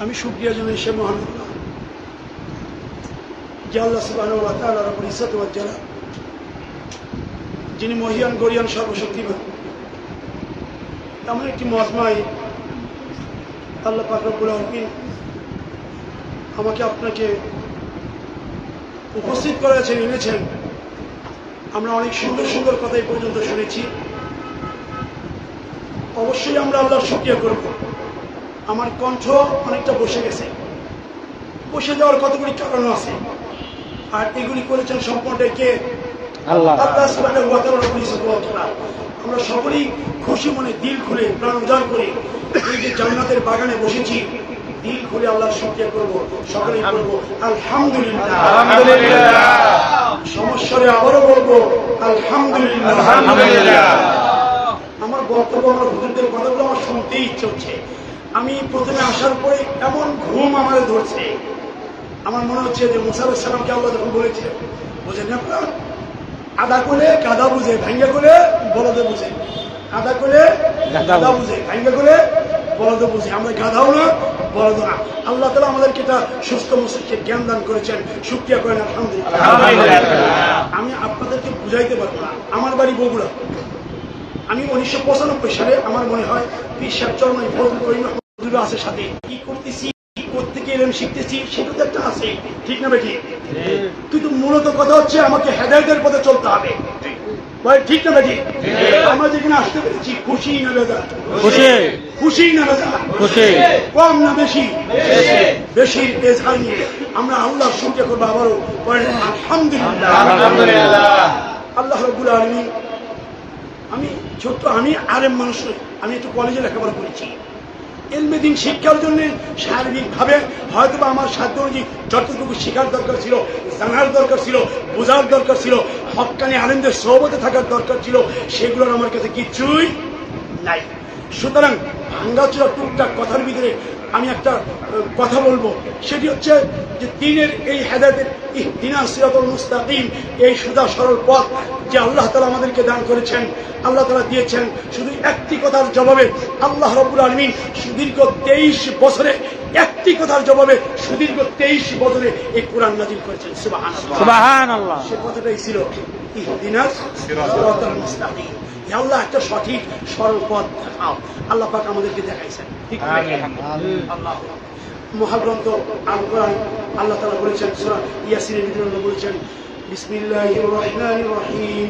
আমি সুক্রিয়া জানাই সে মহান আল্লাহ। যে আল্লাহ যিনি মহিয়ান, গরিয়ান, সর্বশক্তিমান। এমন একটি মজমায় আল্লাহ পাক রব্বুল আলামিন আমাকে আপনাকে উপস্থিত করেছেন, এনেছেন। আমরা অনেক সুন্দর সুন্দর কথা এই পর্যন্ত শুনেছি। অবশ্যই আমরা আল্লাহর শুক্রিয়া করব। আমার কণ্ঠ অনেকটা বসে গেছে। বসে যাওয়ার কতগুলি কারণ আছে। আর এগুলি করেছেন সম্পূর্ণটাই কে? আল্লাহ। আমরা সকলেই খুশি মনে দিল খুলে প্রাণ উদার করে এই যে জান্নাতের বাগানে বসেছি দিল খুলে আল্লাহর শুকরিয়া করব সকলেই বলব আলহামদুলিল্লাহ। সমস্যারে আবারও বলব আলহামদুলিল্লাহ। বক্তব্য আমার কথাগুলো আমার শুনতেই ইচ্ছে হচ্ছে। আমি প্রথমে আসার পরে এমন ঘুম আমার ধরছে। আমার মনে হচ্ছে যে মুসার সালামকে আল্লাহ যখন বলেছে বোঝেন না আপনারা? আদা করে কাদা বুঝে ভাঙ্গা করে বলদে বুঝে। আদা করে গাদা বুঝে। ভাঙ্গা করে বলদে বুঝে। আমরা গাধাও না বলদ না। আল্লাহ তালা আমাদেরকে এটা সুস্থ মস্তিষ্কে জ্ঞান দান করেছেন। শুক্রিয়া করেন আলহামদুলিল্লাহ। আমি আপনাদেরকে বুঝাইতে পারব না। আমার বাড়ি বগুড়া। আমি উনিশশো পঁচানব্বই সালে আমার মনে হয় পীর সাহেব চরমাই ফজল করিম আছে সাথে। কি করতেছি শিখতেছি সেটা তো একটা আছে। ঠিক না বেটি কিন্তু মূলত কথা হচ্ছে আমাকে হেদায়তের পথে চলতে হবে। ঠিক না বেটি আমরা যেখানে আসতে পেরেছি খুশি না বেদা? খুশি। খুশি না বেদা? কম না বেশি? বেশি। এজহার নিয়ে। আমরা আল্লাহ শুনতে করব আবারও। আলহামদুলিল্লাহ। আল্লাহ আলমী আমি ছোট্ট আমি আরেম মানুষ আমি একটু কলেজে লেখাপড়া করেছি। এলমেদিন শিক্ষার জন্য শারীরিকভাবে হয়তো বা আমার সাধ্য অনুযায়ী যতটুকু শেখার দরকার ছিল, জানার দরকার ছিল, বোঝার দরকার ছিল, হকানি আনন্দের সহবতে থাকার দরকার ছিল, সেগুলোর আমার কাছে কিছুই নাই। সুতরাং ভাঙ্গাচুরা টুকটাক কথার ভিতরে আমি একটা কথা বলব। সেটি হচ্ছে যে দিনের এই হেদায়তের দিনা সিরাতুল মুস্তাকিম এই সুদা সরল পথ যে আল্লাহ তালা আমাদেরকে দান করেছেন আল্লাহ তালা দিয়েছেন শুধু একটি কথার জবাবে আল্লাহ রব্বুল আলমিন সুদীর্ঘ তেইশ বছরে একটি কথার জবাবে সুদীর্ঘ তেইশ বছরে এই কোরআন নাজিল করেছেন। সে কথাটাই ছিল আল্লাহ একটা সঠিক সরল পথ দেখাও। আল্লাহ পাক আমাদেরকে দেখাইছেন। মহাগ্রন্থ আল কোরআন আল্লাহ তাআলা বলেছেন সূরা ইয়াসিনের ভিতরে আল্লাহ বলেছেন বিসমিল্লাহির রহমানির রহিম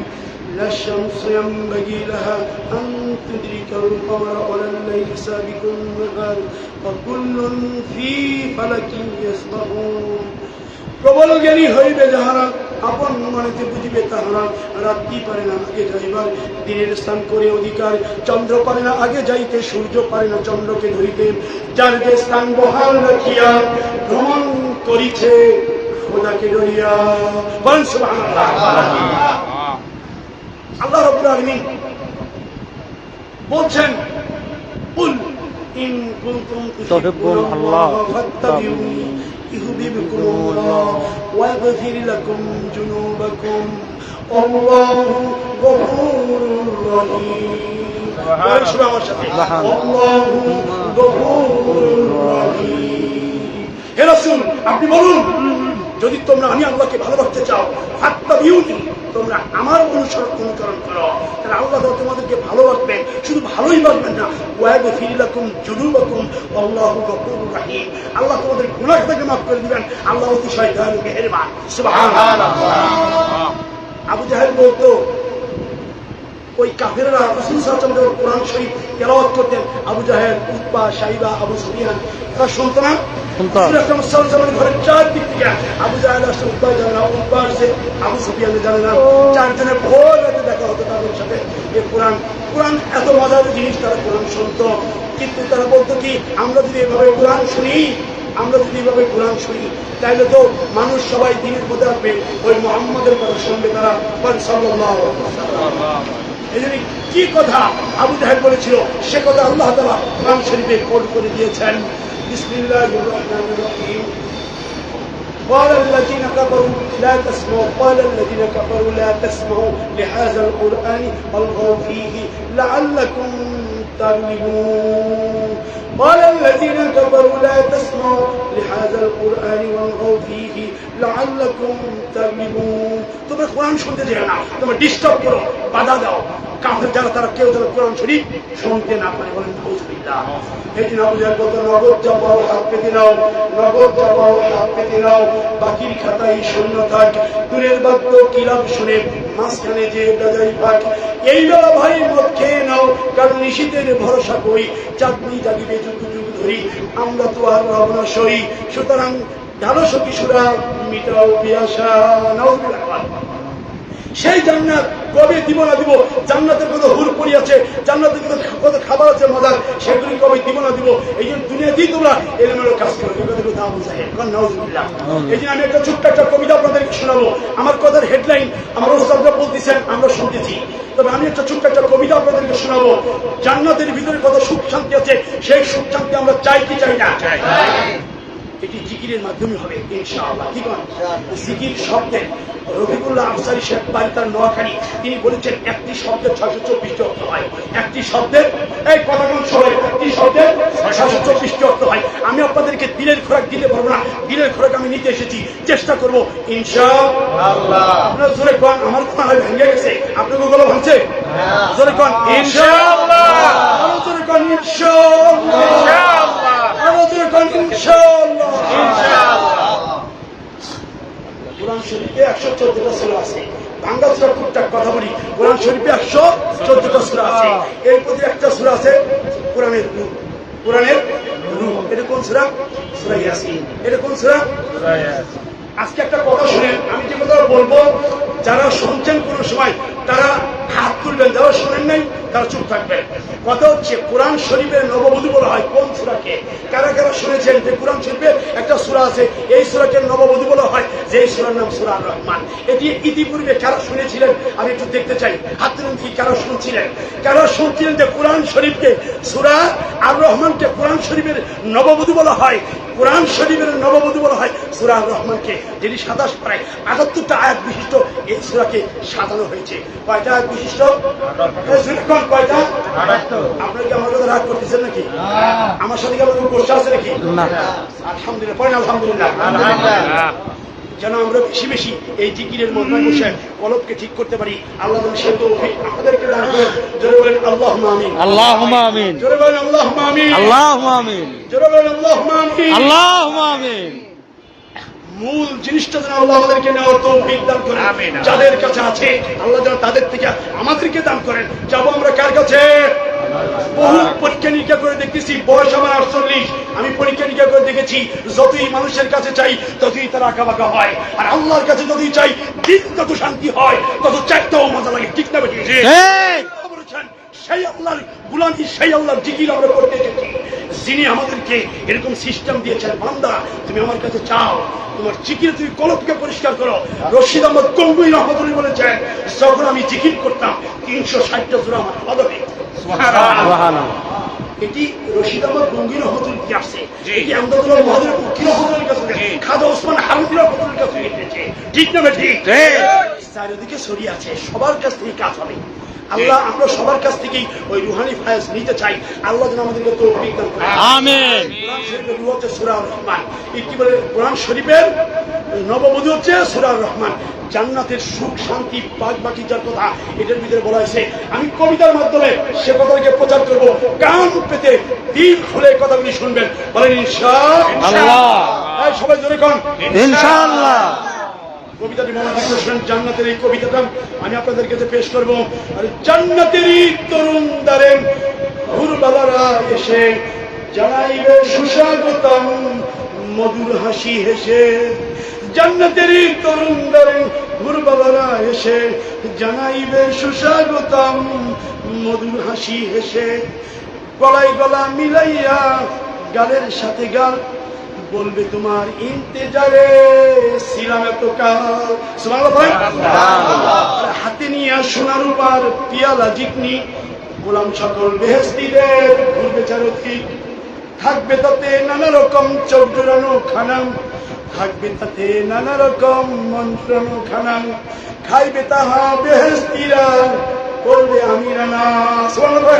لا الشمس ينبغي لها أن تدرك القمر ولا الليل سابق النهار وكل في فلك يسبحون প্রবল জ্ঞানী হইবে যাহারা আপন মনেতে বুঝবে তাহারা রাত্রি পারে না আগে যাইবার দিনের স্থান করে অধিকার। চন্দ্র পারে না আগে যাইতে সূর্য পারে না চন্দ্রকে ধরিতে। যার যে স্থান বহাল রাখিয়া ভ্রমণ করিছে খোদাকে আল্লাহ বলছেন ইন কুনতুম আল্লাহ ফাত্তাবিউনি। يحببكم الله ويغفر لكم ذنوبكم والله غفور رحيم বলেন সবাই আমার সাথে والله غفور رحيم হে রাসূল আপনি বলুন যদি তোমরা আমি আল্লাহকে ভালোবাসতে চাও ফাত্তাবিউনি তোমরা আমার অনুসরণ অনুকরণ করো। তাহলে আল্লাহ তোমাদেরকে ভালোবাসবেন। শুধু ভালোই বাসবেন না। ওয়াগফির লাকুম যুনুবাকুম আল্লাহু গফুরুর রহিম। আল্লাহ তোমাদের গুনাহ থেকে মাফ করে দিবেন। আল্লাহ অতিশয় দয়ালু মেহেরবান। আবু জাহেল বলতো, ওই কাফেররা রাসূল সাল্লাল্লাহু কোরআন শরীফ তেলাওয়াত করতেন। আবু জাহেল, উতবা, সাইবা, আবু সুফিয়ান। তারা শুনতো না? শুনতো। রাসূল আকরাম সাল্লাল্লাহু আলাইহি ওয়াসাল্লামের ঘরের চারদিক থেকে আবু জাহেল আসছে উতবা জানে না উতবা আসছে আবু সুফিয়ান জানে না চারজনের ভোর রাতে দেখা হতো তাদের সাথে এই কোরআন কোরআন এত মজার জিনিস তারা কোরআন শুনতো। কিন্তু তারা বলতো কি আমরা যদি এভাবে কোরআন শুনি আমরা যদি এভাবে কোরআন শুনি তাহলে তো মানুষ সবাই দিনের মধ্যে আসবে। ওই মোহাম্মদের কথা শুনবে তারা। এই জন্য কি কথা আবু জাহেদ বলেছিল সে কথা আল্লাহ তালা কোরআন শরীফে কোট করে দিয়েছেন। بسم الله الرحمن الرحيم. قال الذين كفروا لا تسمعوا قال الذين كفروا لا تسمعوا لهذا القرآن الغوا فيه لعلكم تغلبون قال الذين كفروا لا تسمعوا لهذا القرآن والغوا فيه لعلكم تغلبون তোমরা কোরআন শুনতে যেও না তোমরা ডিস্টার্ব করো বাধা দাও কাফের যারা তারা কেউ যেন কোরআন শরীফ শুনতে না পারে বলেন নাউজুবিল্লাহ এই দিন আবুজার বলতো নগদ চাপাও হাত পেতে নাও নগদ চাপাও হাত পেতে নাও বাকির খাতায় শূন্য থাক দূরের বাক্য কিলাপ শুনে মাঝখানে যে ডাজাই পাক এই বেলা ভাই মদ খেয়ে নাও, কারণ নিষিদ্ধের ভরসা করি। চাঁদনি জাগিবে যুগ যুগ ধরি। আমরা তো আর ভাবনা সই। সুতরাং ঢালো সখী সুরা মিটাও পিয়াসা নাউজুবিল্লাহ সেই জান্নাত কবে দিব না দিব? জান্নাতের কত হুর পড়ি আছে জান্নাতের কত কত খাবার আছে মজার সেগুলি কবে দিব না দিব? এই জন্য দুনিয়াতেই তোমরা এলোমেলো কাজ করো। এই জন্য আমি একটা ছোট্ট একটা কবিতা আপনাদেরকে শোনাবো। আমার কথার হেডলাইন আমার ওস্তাদরা বলতেছেন আমরা শুনতেছি। তবে আমি একটা ছোট্ট একটা কবিতা আপনাদেরকে শোনাবো। জান্নাতের ভিতরে কত সুখ শান্তি আছে সেই সুখ শান্তি আমরা চাই কি চাই না? এটি জিকিরের মাধ্যমে হবে ইনশাআল্লাহ। ঠিক আছে জিকির শব্দের রফিকুল্লাহ আফসারি শেখ তার নোয়াখালী তিনি বলেছেন একটি শব্দের ছয়শো চব্বিশটি অর্থ হয়। একটি শব্দের এই কথাগুলো সবাই একটি শব্দের ছয়শো চব্বিশটি অর্থ হয়। আমি আপনাদেরকে দিলের খোরাক দিতে পারব না দিলের খোরাক আমি নিতে এসেছি চেষ্টা করব ইনশা আপনার জোরে কন আমার কথা হয় ভেঙে গেছে আপনার গলা ভাঙছে? জোরে কন ইনশাআল্লাহ। জোরে কন ইনশাআল্লাহ। ইনশাআল্লাহ। কোরআন শরীফে একশো চোদ্দটা সুরা আছে। বাংলা সুরা টুকটাক কথা বলি। কোরআন শরীফে একশো চোদ্দটা সুরা আছে। এর প্রতি একটা সুরা আছে কোরআনের কোরআনের রূপ এটা কোন সুরা? সুরা ইয়াসিন। এটা কোন সুরা? আজকে একটা কথা শুনেন আমি যে কথা বলব যারা শুনছেন কোন সময়, তারা হাত তুলবেন, যারা শোনেন নাই, তারা চুপ থাকবেন কথা হচ্ছে, কোরআন শরীফের নববধূ বলা হয় কোন সুরাকে? কারা কারা শুনেছেন যে কোরআন শরীফে একটা সুরা আছে? এই সুরাকে নববধূ বলা হয়, যে এই সুরার নাম সুরা রহমান। এটি ইতিপূর্বে কারা শুনেছিলেন? আমি একটু দেখতে চাই, হাত তুলুন কি কারা শুনছিলেন? কারা শুনছিলেন যে কোরআন শরীফকে, সুরা আর রহমানকে কোরআন শরীফের নববধূ বলা হয়? কোরআন শরীফের নববধূ বলা হয় সুরা রহমানকে যিনি সাতাশ প্রায় আটাত্তরটা আয়াত বিশিষ্ট এই সুরাকে সাজানো হয়েছে। কয়টা আয়াত বিশিষ্ট? কয়টা? আপনার কি আমার কথা রাগ করতেছেন নাকি? আমার সাথে কি আমার কোনো গোষ্ঠা আছে নাকি। আলহামদুলিল্লাহ পড়েন আলহামদুলিল্লাহ। যেন আমরা বেশি বেশি এই জিকিরের মধ্যে বসে অলপকে ঠিক করতে পারি। আল্লাহ আমাদেরকে আল্লাহ আমিন। আল্লাহ আমিন। আল্লাহ আমিন। আল্লাহ আমিন। আল্লাহ আমিন। মূল জিনিসটা যেন আল্লাহ আমাদেরকে নেওয়ার তৌফিক দান করেন। যাদের কাছে আছে আল্লাহ যেন তাদের থেকে আমাদেরকে দান করেন। যাব আমরা কার কাছে? বহু পরীক্ষা নিরীক্ষা করে দেখতেছি বয়স আমার আটচল্লিশ। আমি পরীক্ষা নিরীক্ষা করে দেখেছি যতই মানুষের কাছে চাই ততই তারা আঁকা বাঁকা হয়। আর আল্লাহর কাছে যতই চাই দিন তত শান্তি হয় তত চারটাও মজা লাগে ঠিক না বেটি সেই আল্লাহর গুলামী সেই আল্লাহর জিকির আমরা করতে এসেছি। যিনি আমাদেরকে এরকম সিস্টেম দিয়েছেন বান্দা তুমি আমার কাছে চাও তোমার জিকির তুমি কলপকে পরিষ্কার করো। রশিদ আহমদ কম্বুই রহমতুল্লাহ বলেছেন যখন আমি জিকির করতাম তিনশো ষাটটা জোড়া আমার পদবী এটি রশিদ আহমদ গঙ্গি রহমতুল্লাহ কি আসছে এটি আহমদুল্লাহ মহাদের পক্ষীর রহমতুল্লাহ কাছে। খাদা ওসমান হারুদ্দিন রহমতুল্লাহ কাছে। ঠিক না ঠিক। চারিদিকে ছড়িয়ে আছে। সবার কাছ থেকে কাজ হবে। আল্লাহ আমরা সবার কাছ থেকেই ওই রুহানি ফায়াজ নিতে চাই। আল্লাহ যেন আমাদেরকে তৌফিক দান কোরআন শরীফের নবমধু হচ্ছে সুরার রহমান। জান্নাতের সুখ শান্তি পাক বাকি যার কথা এটার ভিতরে বলা হয়েছে। আমি কবিতার মাধ্যমে সে কথাকে প্রচার করব। কান পেতে দিল খুলে কথাগুলি শুনবেন। বলেন ইনশাআল্লাহ সবাই জোরে কন। ইনশাআল্লাহ। কবিতাটি মনে রাখতে শুনেন জান্নাতের এই কবিতাটা আমি আপনাদের কাছে পেশ করব। আর জান্নাতেরই তরুণ দ্বারে ঘুরবালারা এসে জানাইবে সুস্বাগতম মধুর হাসি হেসে। জান্নাতেরই তরুণ দ্বারে ঘুরবালারা এসে জানাইবে সুস্বাগতম মধুর হাসি হেসে। গলায় গলা মিলাইয়া গালের সাথে গাল বলবে তোমার ইন্তেজারে ছিলাম এত হাতে নিয়ে সোনার উপর পিয়ালা জিকনি গোলাম সকল বেহেস্তিদের ঘুরবে চারতি থাকবে তাতে নানা রকম চৌধুরানো খানাম থাকবে তাতে নানা রকম মন্ত্রানো খানাম খাইবে তাহা বেহেস্তিরা করবে আমিরানা। সুবহানাল্লাহ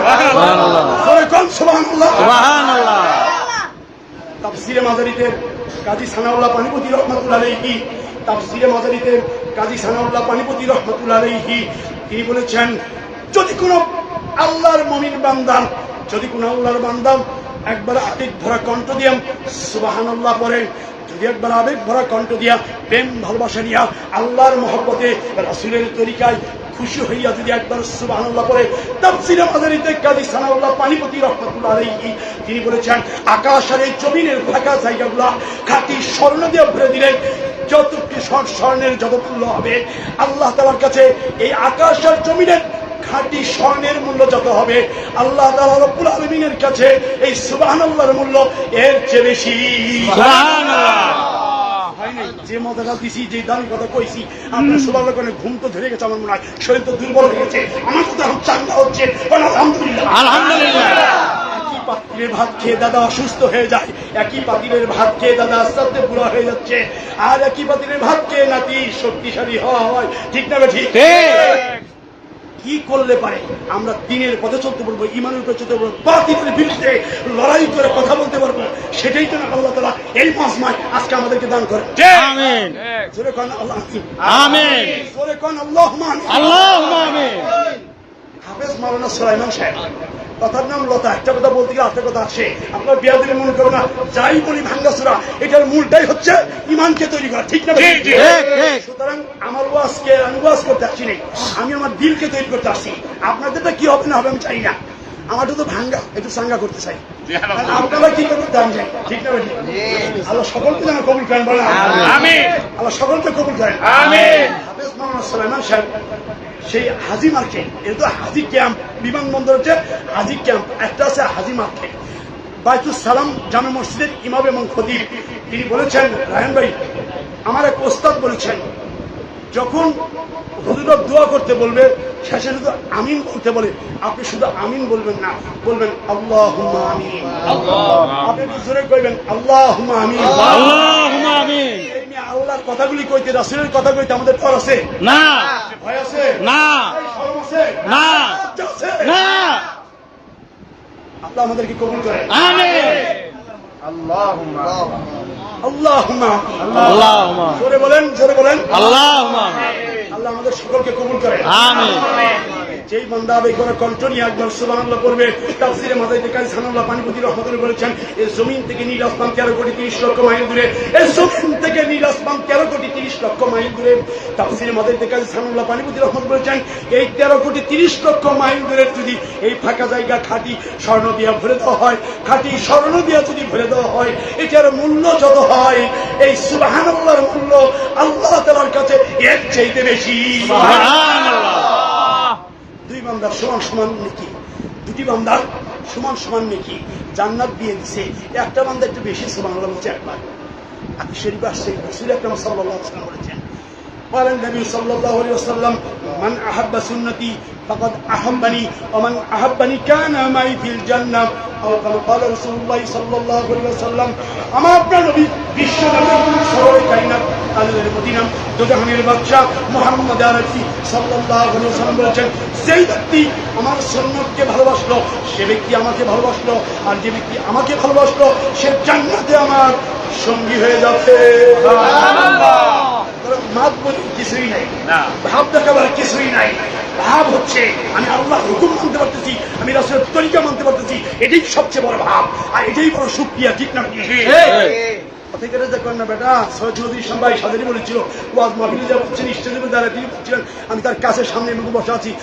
বলেন। তাফসিরে মাজারিতে কাজী সানাউল্লাহ পানিপতি রহমাতুল্লাহ আলাইহি, তাফসিরে মাজারিতে কাজী সানাউল্লাহ পানিপতি রহমাতুল্লাহ আলাইহি, তিনি বলেছেন, যদি কোনো আল্লাহর মমিন বান্দান যদি কোনো আল্লাহর বান্দাম একবার আবেগ ভরা কণ্ঠ দিয়াম সুবাহান্লাহ পড়েন যদি একবার আবেগ ভরা কণ্ঠ দিয়া, প্রেম ভালোবাসা নিয়া আল্লাহর মহব্বতে, রাসুলের তরিকায় খুশি হইয়া যদি একবার সুবহানাল্লাহ পরে তাফসীরে মাদারিতে কাজী সানাউল্লাহ পানিপতি রহমাতুল্লাহ আলাইহি, তিনি বলেছেন, আকাশ আর এই জমিনের ফাঁকা জায়গাগুলা খাঁটি স্বর্ণ দিয়ে ভরে দিলেন যতটি স্বর- স্বর্ণের যত মূল্য হবে, আল্লাহ তাআলার কাছে এই আকাশ আর জমিনের খাঁটি স্বর্ণের মূল্য যত হবে, আল্লাহ তাআলা রব্বুল আলামিনের কাছে এই সুবহানাল্লাহর মূল্য এর চেয়ে বেশি। যে মজাটা দিছি যে দামি কথা কইছি আপনার সবার লোকের ঘুম তো ধরে গেছে আমার মনে হয়। শরীর তো দুর্বল হয়েছে আমার হচ্ছে। আলহামদুলিল্লাহ। পাত্রের ভাত খেয়ে দাদা অসুস্থ হয়ে যায়। একই পাতিলের ভাত খেয়ে দাদা আস্তে আস্তে বুড়া হয়ে যাচ্ছে। আর একই পাতিলের ভাত খেয়ে নাতি শক্তিশালী হওয়া হয়। ঠিক না ঠিক। কি করলে পারে? আমরা দিনের পথে চলতে পারব ইমানের উপরে চলতে পারব বাতিলের বিরুদ্ধে লড়াই করে কথা বলতে পারব। সেটাই তো আল্লাহ তালা এই পাঁচ মাস আজকে আমাদেরকে দান করে। আমিন। জোরে কন আল্লাহ আমিন। জোরে কন আল্লাহ মান আল্লাহ আমিন হাফেজ মাওলানা সুলাইমান সাহেব কথার নাম লতা একটা কথা বলতে গেলে একটা কথা আসে আপনার বিয়া দিলে মনে করো না যাই বলি ভাঙ্গাসুরা এটার মূলটাই হচ্ছে ইমানকে তৈরি করা ঠিক না ঠিক, ঠিক। সুতরাং আমার ওয়াজকে আমি ওয়াজ করতে আসছি না আমি আমার দিলকে তৈরি করতে আসছি। আপনাদেরটা কি হবে না হবে আমি চাই না। আমারটা তো ভাঙ্গা একটু সাঙ্গা করতে চাই। আপনারা কি করতে আমি চাই ঠিক না আল্লাহ সকলকে যেন কবুল করেন বলেন আল্লাহ সকলকে কবুল করেন। আমিন। হাফেজ মোহাম্মদ সুলাইমান সাহেব সেই হাজি মার্কেট, এটা হাজি ক্যাম্প বিমানবন্দর হচ্ছে হাজি ক্যাম্প, একটা আছে হাজি মার্কেট। বাইতুল সালাম জামে মসজিদের ইমাম এবং খতিব, তিনি বলেছেন রায়ন ভাই, আমার এক ওস্তাদ বলেছেন যখন হুজুরা দোয়া করতে বলবে শেষে শুধু আমিন বলতে বলে আপনি শুধু আমিন বলবেন না বলবেন আল্লাহ আমিন। আপনি জোরে কইবেন আল্লাহ আমিন। আল্লাহ আমিন। আল্লাহর কথাগুলি কইতে রাসুলের কথা কইতে আমাদের ডর আছে। না। ভয় আছে? না। না। না। আল্লাহ আমাদেরকে কবুল করেন। আমিন। আল্লাহ জোরে বলেন জোরে বলেন। আল্লাহ আল্লাহ আমাদের সকলকে কবুল করে আমিন। যেই বান্দা আবেগ করে কণ্ঠ নিয়ে একবার সুবহানাল্লাহ করবে তাফসীরে মাদাইতে কাজী সানাল্লাহ পানিপতি রহমাতুল্লাহ বলেছেন এই জমিন থেকে নীল আসমান তেরো কোটি তিরিশ লক্ষ মাইল দূরে এই জমিন থেকে নীল আসমান তেরো কোটি তিরিশ লক্ষ মাইল দূরে, তাফসীরে মাদাইতে কাজী সানাল্লাহ পানিপতি রহমত বলেছেন, এই তেরো কোটি তিরিশ লক্ষ মাইল দূরে যদি এই ফাঁকা জায়গা খাঁটি স্বর্ণ দিয়া ভরে দেওয়া হয়, খাঁটি স্বর্ণ দিয়া যদি ভরে দেওয়া হয়, এটার মূল্য যত হয়, এই সুবহানাল্লাহর মূল্য আল্লাহ তাআলার কাছে এর চাইতে বেশি। দুই বান্দার সমান সমান নেকি? দুটি বান্দার সমান সমান নেকি? জান্নাত দিয়ে দিছে। একটা বান্দা একটু বেশি সমান সুবাহ বলছে একবার। সেই শরীফ আসছে রসুল আকরাম সাল্লাহ বলেছেন বলেন নবী সাল্লাহ আলী আসাল্লাম মান আহাব্বা সুন্নতি ফাকাদ আহাব্বানি ওমান আহাব্বানি কানা মাই ফিল জান্নাহ আও কামা ক্বালা রাসূলুল্লাহ সাল্লাল্লাহু আলাইহি ওয়াসাল্লাম আমার আপনার নবী বিশ্ব নবী সরল কায়নাত আলের মদিনা দোজাহানের বাদশা মুহাম্মদ আরফি সাল্লাল্লাহু আলাইহি ওয়াসাল্লাম বলেছেন সেই ব্যক্তি আমার সন্ন্যতকে ভালোবাসলো সে ব্যক্তি আমাকে ভালোবাসলো আর যে ব্যক্তি আমাকে ভালোবাসলো সে জান্নাতে আমার সঙ্গী হয়ে যাবে মাত বলি কিছুই নাই। ভাব দেখাবার কিছুই নাই। ভাব হচ্ছে আমি আল্লাহ হুকুম মানতে পারতেছি আমি রাসুলের তরিকা মানতে পারতেছি এটাই সবচেয়ে বড় ভাব আর এটাই বড় সুক্রিয়া ঠিক না? আমি তার কাছে সামনে বসে আছি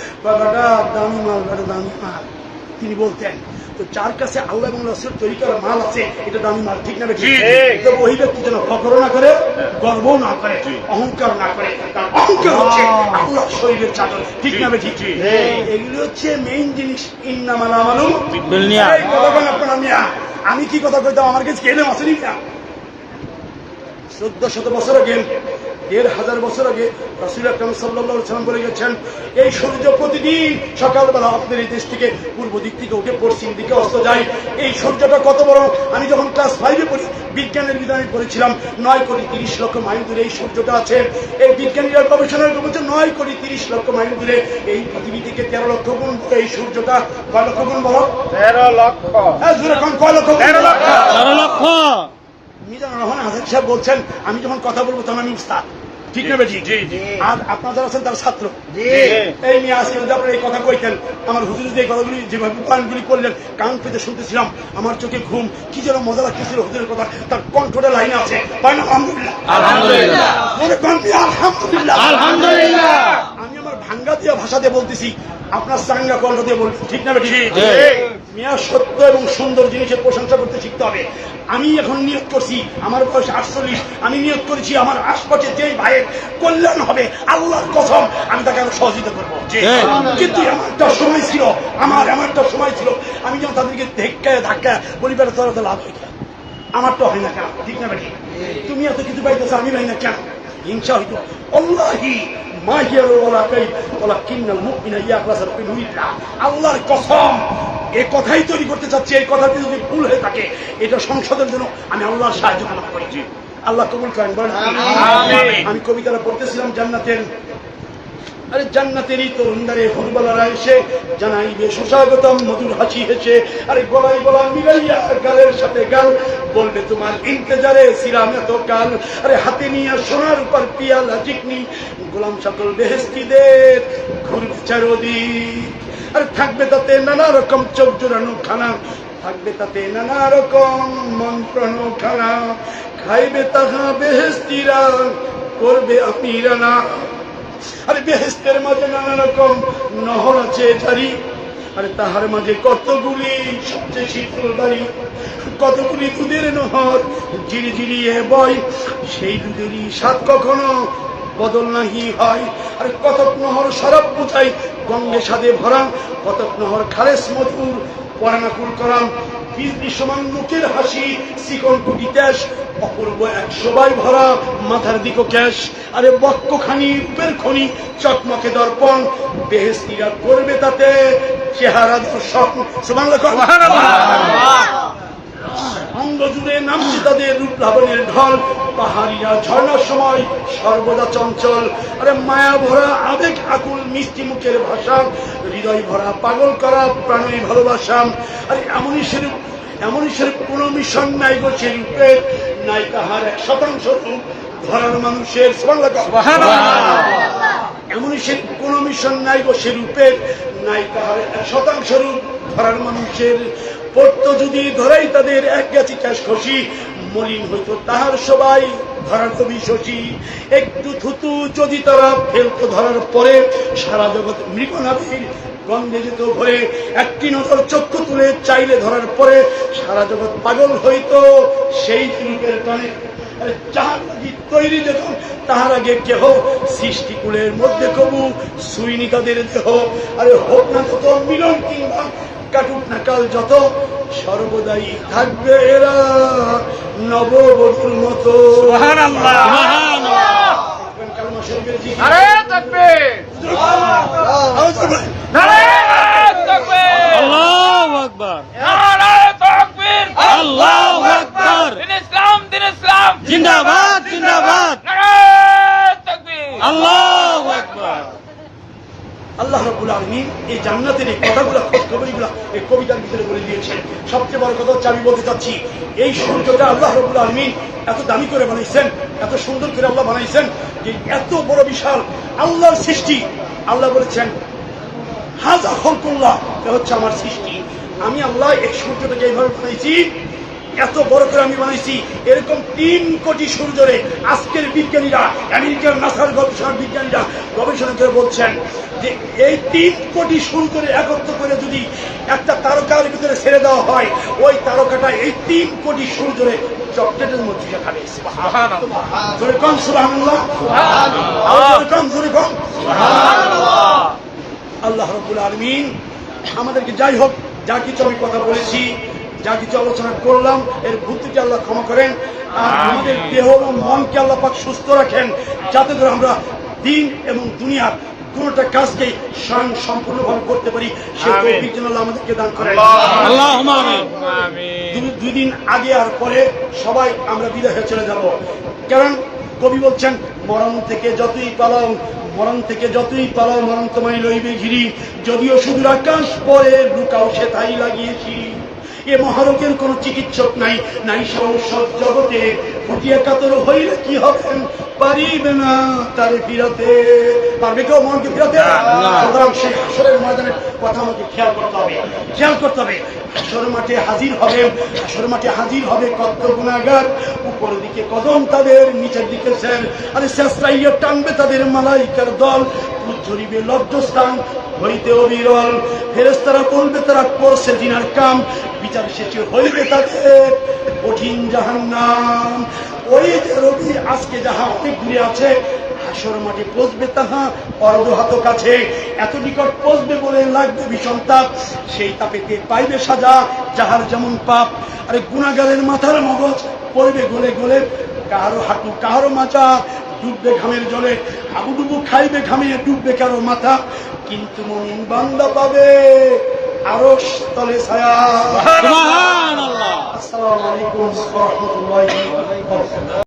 তিনি বলতেন তো যার কাছে আল্লাহ এবং রসুল তৈরি করা মাল আছে এটা দামি মাল ঠিক না তো ওই ব্যক্তি যেন ফকর না করে গর্ব না করে অহংকার না করে কারণ অহংকার হচ্ছে আল্লাহ শরীরের চাদর ঠিক না ঠিক। এগুলো হচ্ছে মেইন জিনিস ইন্নামাল আমালু আপনারা মিয়া। আমি কি কথা কইতাম? আমার কাছে কেলে আসেনি চোদ্দ শত বছর আগে দেড় হাজার বছর আগে রাসুল আকরম সাল্লাহ সাল্লাম বলে গেছেন এই সূর্য প্রতিদিন সকালবেলা আপনাদের এই দেশ থেকে পূর্ব দিক থেকে উঠে পশ্চিম দিকে অস্ত যায়। এই সূর্যটা কত বড়? আমি যখন ক্লাস ফাইভে পড়ি বিজ্ঞানের বিধানে পড়েছিলাম নয় কোটি তিরিশ লক্ষ মাইল দূরে এই সূর্যটা আছে। এই বিজ্ঞানীরা গবেষণার বলছে নয় কোটি তিরিশ লক্ষ মাইল দূরে এই পৃথিবী থেকে তেরো লক্ষ গুণ এই সূর্যটা। কয় লক্ষ গুণ বড়? তেরো লক্ষ। হ্যাঁ কয় লক্ষ। তেরো লক্ষ। মিজানুর রহমান সাহেব বলছেন আমি যখন কথা বলব তখন আমি উস্তাদ। ঠিক না বেটি? জি, জি। আর আপনার যারা আছেন তারা ছাত্র। এই নিয়ে আজকে যদি আপনারা এই কথা কইতেন আমার হুজুর যদি এই কথাগুলি যেভাবে রূপায়ণগুলি করলেন কান পেতে শুনতেছিলাম আমার চোখে ঘুম কি যেন মজা লাগতেছিল হুজুরের কথা তার কণ্ঠটা লাইনে আছে। আলহামদুলিল্লাহ? আলহামদুলিল্লাহ। মনে আলহামদুলিল্লাহ। আলহামদুলিল্লাহ। আমি আমার ভাঙ্গা দিয়া ভাষা দিয়ে বলতেছি আপনার চাঙ্গা কণ্ঠ দিয়ে বলছি ঠিক না বেটি। মিয়া সত্য এবং সুন্দর জিনিসের প্রশংসা করতে শিখতে হবে। আমি এখন নিয়োগ করছি আমার বয়স আটচল্লিশ আমি নিয়োগ করেছি আমার আশপাশে যেই ভাইয়ের কল্যাণ হবে আল্লাহর কসম আমি তাকে আরও সহযোগিতা করব। কিন্তু আমার একটা সময় ছিল আমার আমার একটা সময় ছিল আমি যখন তাদেরকে ধাক্কায় ধাক্কা বলি বেড়া তোরা তো লাভ হয় কেন? আমার তো হয় না কেন? ঠিক না বেটি তুমি এত কিছু পাইতেছো আমি পাই না কেন? হিংসা হইতো। আল্লাহি মাহিয়ার ওলা কাই ওলা কিন্নাল মুমিনা ইয়াখলাসার বিনুইল্লাহ আল্লাহর কসম এই কথাই তৈরি করতে চাচ্ছি এই কথাটি যদি ভুল হয়ে থাকে এটা সংশোধনের জন্য আমি আল্লাহর সাহায্য কামনা করেছি আল্লাহ কবুল করেন আমি কবিতাটা পড়তেছিলাম জান্নাতের। আরে জান্নাতেরই তরুণদারে ফুটবলাররা এসে জানাইবে সুস্বাগতম মধুর হাসি হেসে আরে গলায় গলা মিলাইয়া গালের সাথে গাল বলবে তোমার ইন্তজারে সিরাম এত কাল আরে হাতে নিয়ে সোনার উপর পিয়ালা চিকনি গোলাম সকল বেহেস্তিদের ঘুরবে চারদিক। আর থাকবে তাতে নানা রকম চোখ জোড়ানো খানা। থাকবে তাতে নানা রকম মন্ত্রণ খানা। খাইবে তাহা বেহেস্তিরা করবে আমিরানা আরে বেহেস্তের মাঝে নানা রকম নহর আছে জারি আরে তাহার মাঝে কতগুলি সবচেয়ে শীতল বাড়ি। কতগুলি দুধের নহর জিরি জিরিয়ে বয়। সেই দুধেরই স্বাদ কখনো বদল নাহি হয়। আরে কতক নহর সরব বুঝাই গঙ্গে সাদে ভরা কতক নহর খালেস মধুর পরানাকুল করাম। বীজ সমান মুখের হাসি শিকল কুটি দেশ অপূর্ব এক সবাই ভরা মাথার দিক ক্যাশ। আরে বক্ষখানি রূপের খনি চকমকে দর্পণ বেহেস্তিরা করবে তাতে চেহারা দর্শন অঙ্গ জুড়ে নামছে তাদের রূপ লাবণের ঢল। পাহাড়িয়া ঝর্ণার সময় সর্বদা চঞ্চল। আরে মায়া ভরা আবেগ আকুল মিষ্টি মুখের ভাষা হৃদয় ভরা পাগল করা প্রাণী ভালোবাসা। আরে এমনই সেরূপ এমনই সেরূপ কোন মিশন নাই গো সে রূপে। নাই তাহার এক শতাংশ রূপ ধরার মানুষের। এমনই সে কোন মিশন নাই গো সে রূপের নাই তাহার এক শতাংশ রূপ ধরার মানুষের। পড়ত যদি ধরাই তাদের এক গাছি চাষ খসি মলিন হইতো তাহার সবাই। ধরার কবি শশী, একটু থুতু যদি তারা ফেলতো ধরার পরে সারা জগৎ মৃগনাভীর গন্ধে যেত ভরে। একটি নজর চক্ষু তুলে চাইলে ধরার পরে সারা জগৎ পাগল হইত সেই যুগের টানে। তৈরি যখন তাহার আগে কেহ সৃষ্টিকুলের মধ্যে কবু সুইনি তাদের দেহ। আরে হোক না তত মিলন কিংবা কাটুক না কাল যত সর্বদাই থাকবে এরা নববধুর মতো। আরে তাকবীর আওয়াজ করবেন। নারে তাকবীর আল্লাহু আকবার নারে তাকবীর আল্লাহু আকবার দিন ইসলাম দিন ইসলাম জিন্দাবাদ জিন্দাবাদ নারে তাকবীর আল্লাহু আকবার আল্লাহ রবুল আলমী এই জান্নাতের এই কথাগুলো খবরগুলো এই কবিতার ভিতরে বলে দিয়েছেন বড় কথা হচ্ছে আমি বলতে চাচ্ছি, এই সূর্যটা আল্লাহ রবুল আলমী এত দামি করে বানাইছেন, এত সুন্দর করে আল্লাহ বানাইছেন যে এত বড় বিশাল আল্লাহর সৃষ্টি। আল্লাহ বলেছেন হাজা হলকুল্লাহ এটা হচ্ছে আমার সৃষ্টি। আমি আল্লাহ এই সূর্যটাকে এইভাবে বানাইছি এত বড় করে আমি বানাইছি। এরকম তিন কোটি সূর্যরে আজকের বিজ্ঞানীরা আমেরিকার নাসার গবেষণা বিজ্ঞানীরা গবেষণা করে বলছেন যে এই তিন কোটি সূর্যরে একত্র করে যদি একটা তারকার ভিতরে ছেড়ে দেওয়া হয় ওই তারকাটা এই তিন কোটি সূর্যরে চকলেটের মধ্যে দেখাবে জোরে কম সুবহানাল্লাহ। আরও কম জোরে কম। আল্লাহ রবুল আলমিন আমাদেরকে যাই হোক যা কিছু আমি কথা বলেছি যা কিছু আলোচনা করলাম এর ভূতিকে আল্লাহ ক্ষমা করেন। আর আমাদের দেহ এবং মনকে আল্লাহ পাক সুস্থ রাখেন যাতে করে আমরা দিন এবং দুনিয়ার কোনোটা কাজকে স্বয়ং সম্পূর্ণভাবে করতে পারি। সে। তৌফিক যেন আল্লাহ আমাদেরকে দান করেন। আল্লাহুম্মা আমিন। আমিন দুই- দিন আগে আর পরে সবাই আমরা বিদায় হয়ে চলে যাব। কারণ কবি বলছেন মরণ থেকে যতই পালাও মরণ থেকে যতই পালাও মরণ তোমায় লইবে ঘিরি। যদিও শুধু আকাশ পরে লুকাও সে তাই লাগিয়েছি। এ মহারোগের কোন চিকিৎসক নাই নাই সে ঔষধ জগতে। ফুটিয়া কাতর হইলে কি হবেন? পারিবে না তারে ফিরাতে। পারবে কেউ মনকে ফিরাতে? সুতরাং সেই হাসরের ময়দানের কথা আমাকে খেয়াল করতে হবে। খেয়াল করতে হবে হাসর মাঠে হাজির হবে হাসর মাঠে হাজির হবে কত গুণাগার। উপর দিকে কদম তাদের নিচের দিকে স্যার। আরে শেষরাইয়া টানবে তাদের মালাইকার দল। ঝরিবে লজ্জস্থান হইতে অবিরল। ফেরেস্তারা বলবে, তারা করছে দিনার কাম। বিচার শেষে হইবে তাদের কঠিন জাহান্নাম। ওই যে রবি আজকে যাহা অনেক দূরে আছে, হাসর মাঠে পৌঁছবে তাহা অর্ধহাত কাছে। এত নিকট পৌঁছবে বলে লাগবে ভীষণ তাপ। সেই তাপেতে পাইবে সাজা যাহার যেমন পাপ। আরে গুণাগারের মাথার মগজ পড়বে গলে গলে। কারও হাঁটু, কারও মাথা ডুববে ঘামের জলে হাবুডুবু খাইবে ঘামিয়ে ডুববে কারও মাথা? কিন্তু মমিন বান্দা পাবে আরও তলে ছায়া। আসসালামু আলাইকুম রাহমাতুল্লাহি